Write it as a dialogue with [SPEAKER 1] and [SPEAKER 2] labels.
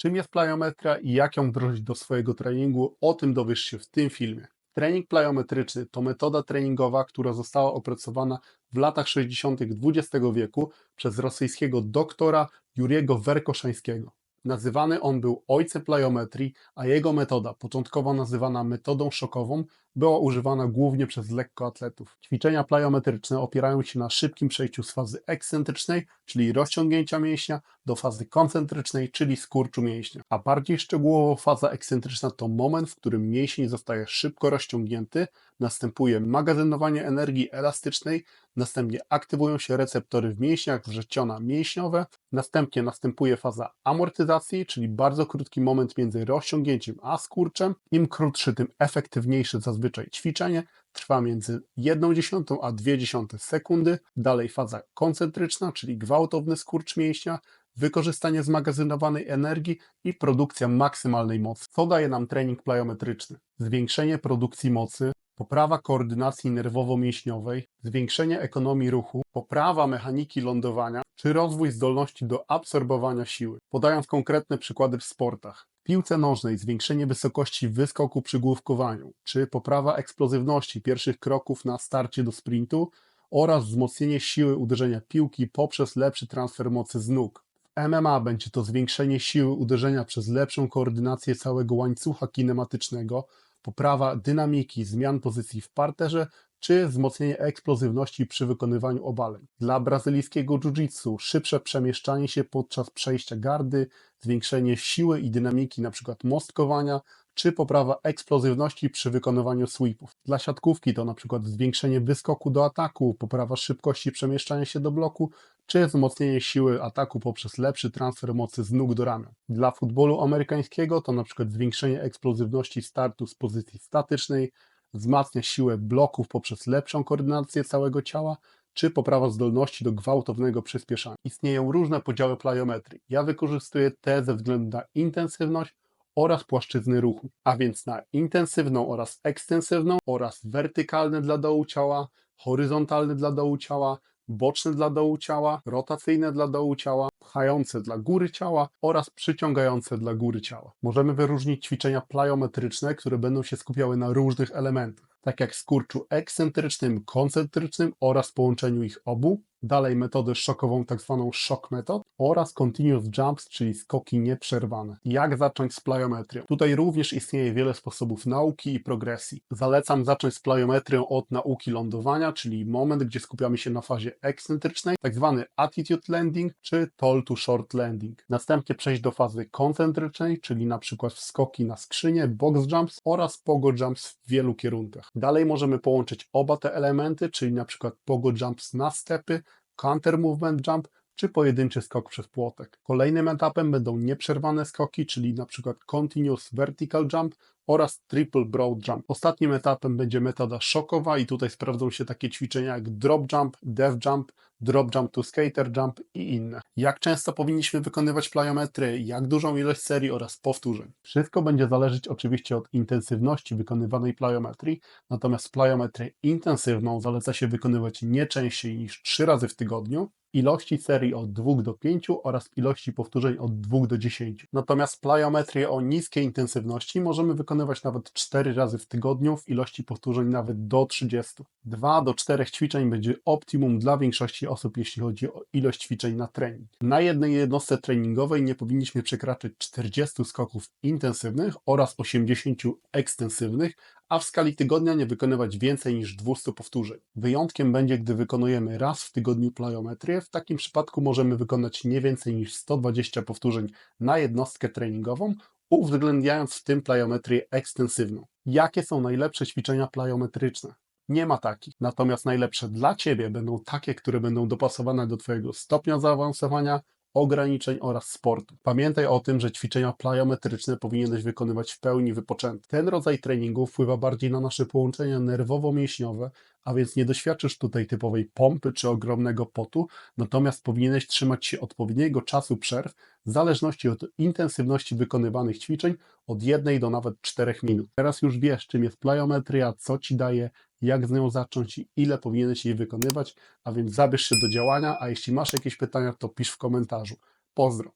[SPEAKER 1] Czym jest plyometria i jak ją wdrożyć do swojego treningu, o tym dowiesz się w tym filmie. Trening plyometryczny to metoda treningowa, która została opracowana w latach 60. XX wieku przez rosyjskiego doktora Juriego Werkoszańskiego. Nazywany on był ojcem plyometrii, a jego metoda, początkowo nazywana metodą szokową, była używana głównie przez lekkoatletów. Ćwiczenia plyometryczne opierają się na szybkim przejściu z fazy ekscentrycznej, czyli rozciągnięcia mięśnia, do fazy koncentrycznej, czyli skurczu mięśnia. A bardziej szczegółowo faza ekscentryczna to moment, w którym mięsień zostaje szybko rozciągnięty, następuje magazynowanie energii elastycznej, następnie aktywują się receptory w mięśniach, wrzeciona mięśniowe, następnie następuje faza amortyzacji, czyli bardzo krótki moment między rozciągnięciem a skurczem. Im krótszy, tym efektywniejsze zazwyczaj ćwiczenie. Trwa między 1,1 a 0,2 sekundy. Dalej faza koncentryczna, czyli gwałtowny skurcz mięśnia, wykorzystanie zmagazynowanej energii i produkcja maksymalnej mocy. Co daje nam trening plyometryczny? Zwiększenie produkcji mocy, poprawa koordynacji nerwowo-mięśniowej, zwiększenie ekonomii ruchu, poprawa mechaniki lądowania czy rozwój zdolności do absorbowania siły. Podając konkretne przykłady w sportach. W piłce nożnej zwiększenie wysokości wyskoku przy główkowaniu, czy poprawa eksplozywności pierwszych kroków na starcie do sprintu oraz wzmocnienie siły uderzenia piłki poprzez lepszy transfer mocy z nóg. MMA będzie to zwiększenie siły uderzenia przez lepszą koordynację całego łańcucha kinematycznego, poprawa dynamiki zmian pozycji w parterze czy wzmocnienie eksplozywności przy wykonywaniu obaleń. Dla brazylijskiego jiu-jitsu szybsze przemieszczanie się podczas przejścia gardy, zwiększenie siły i dynamiki np. mostkowania, czy poprawa eksplozywności przy wykonywaniu sweepów. Dla siatkówki to np. zwiększenie wyskoku do ataku, poprawa szybkości przemieszczania się do bloku, czy wzmocnienie siły ataku poprzez lepszy transfer mocy z nóg do ramion. Dla futbolu amerykańskiego to np. zwiększenie eksplozywności startu z pozycji statycznej, wzmacnia siłę bloków poprzez lepszą koordynację całego ciała, czy poprawa zdolności do gwałtownego przyspieszania. Istnieją różne podziały plyometrii. Ja wykorzystuję te ze względu na intensywność oraz płaszczyzny ruchu, a więc na intensywną oraz ekstensywną oraz wertykalne dla dołu ciała, horyzontalne dla dołu ciała, boczne dla dołu ciała, rotacyjne dla dołu ciała, pchające dla góry ciała oraz przyciągające dla góry ciała. Możemy wyróżnić ćwiczenia plyometryczne, które będą się skupiały na różnych elementach, tak jak skurczu ekscentrycznym, koncentrycznym oraz połączeniu ich obu. Dalej metodę szokową, tak zwaną shock method oraz continuous jumps, czyli skoki nieprzerwane. Jak zacząć z plyometrią? Tutaj również istnieje wiele sposobów nauki i progresji. Zalecam zacząć z plyometrią od nauki lądowania, czyli moment, gdzie skupiamy się na fazie ekscentrycznej, tak zwany attitude landing czy tall to short landing. Następnie przejść do fazy koncentrycznej, czyli na przykład skoki na skrzynię, box jumps oraz pogo jumps w wielu kierunkach. Dalej możemy połączyć oba te elementy, czyli na przykład pogo jumps na stepy, counter movement jump czy pojedynczy skok przez płotek. Kolejnym etapem będą nieprzerwane skoki, czyli przykład continuous vertical jump oraz triple broad jump. Ostatnim etapem będzie metoda szokowa i tutaj sprawdzą się takie ćwiczenia jak drop jump, dev jump, drop jump to skater jump i inne. Jak często powinniśmy wykonywać plyometry, jak dużą ilość serii oraz powtórzeń. Wszystko będzie zależeć oczywiście od intensywności wykonywanej plyometrii, natomiast plyometrię intensywną zaleca się wykonywać nie częściej niż 3 razy w tygodniu, ilości serii od 2 do 5 oraz ilości powtórzeń od 2 do 10. Natomiast plyometrię o niskiej intensywności możemy wykonywać nawet 4 razy w tygodniu w ilości powtórzeń nawet do 30. 2 do 4 ćwiczeń będzie optimum dla większości osób, jeśli chodzi o ilość ćwiczeń na trening. Na jednej jednostce treningowej nie powinniśmy przekraczać 40 skoków intensywnych oraz 80 ekstensywnych, a w skali tygodnia nie wykonywać więcej niż 200 powtórzeń. Wyjątkiem będzie, gdy wykonujemy raz w tygodniu plyometrię. W takim przypadku możemy wykonać nie więcej niż 120 powtórzeń na jednostkę treningową, uwzględniając w tym plyometrię ekstensywną. Jakie są najlepsze ćwiczenia plyometryczne? Nie ma takich. Natomiast najlepsze dla Ciebie będą takie, które będą dopasowane do Twojego stopnia zaawansowania, ograniczeń oraz sportu. Pamiętaj o tym, że ćwiczenia plyometryczne powinieneś wykonywać w pełni wypoczęty. Ten rodzaj treningu wpływa bardziej na nasze połączenia nerwowo-mięśniowe, a więc nie doświadczysz tutaj typowej pompy czy ogromnego potu, natomiast powinieneś trzymać się odpowiedniego czasu przerw w zależności od intensywności wykonywanych ćwiczeń od 1 do nawet 4 minut. Teraz już wiesz, czym jest plyometria, co ci daje, jak z nią zacząć i ile powinieneś jej wykonywać, a więc zabierz się do działania, a jeśli masz jakieś pytania, to pisz w komentarzu. Pozdro!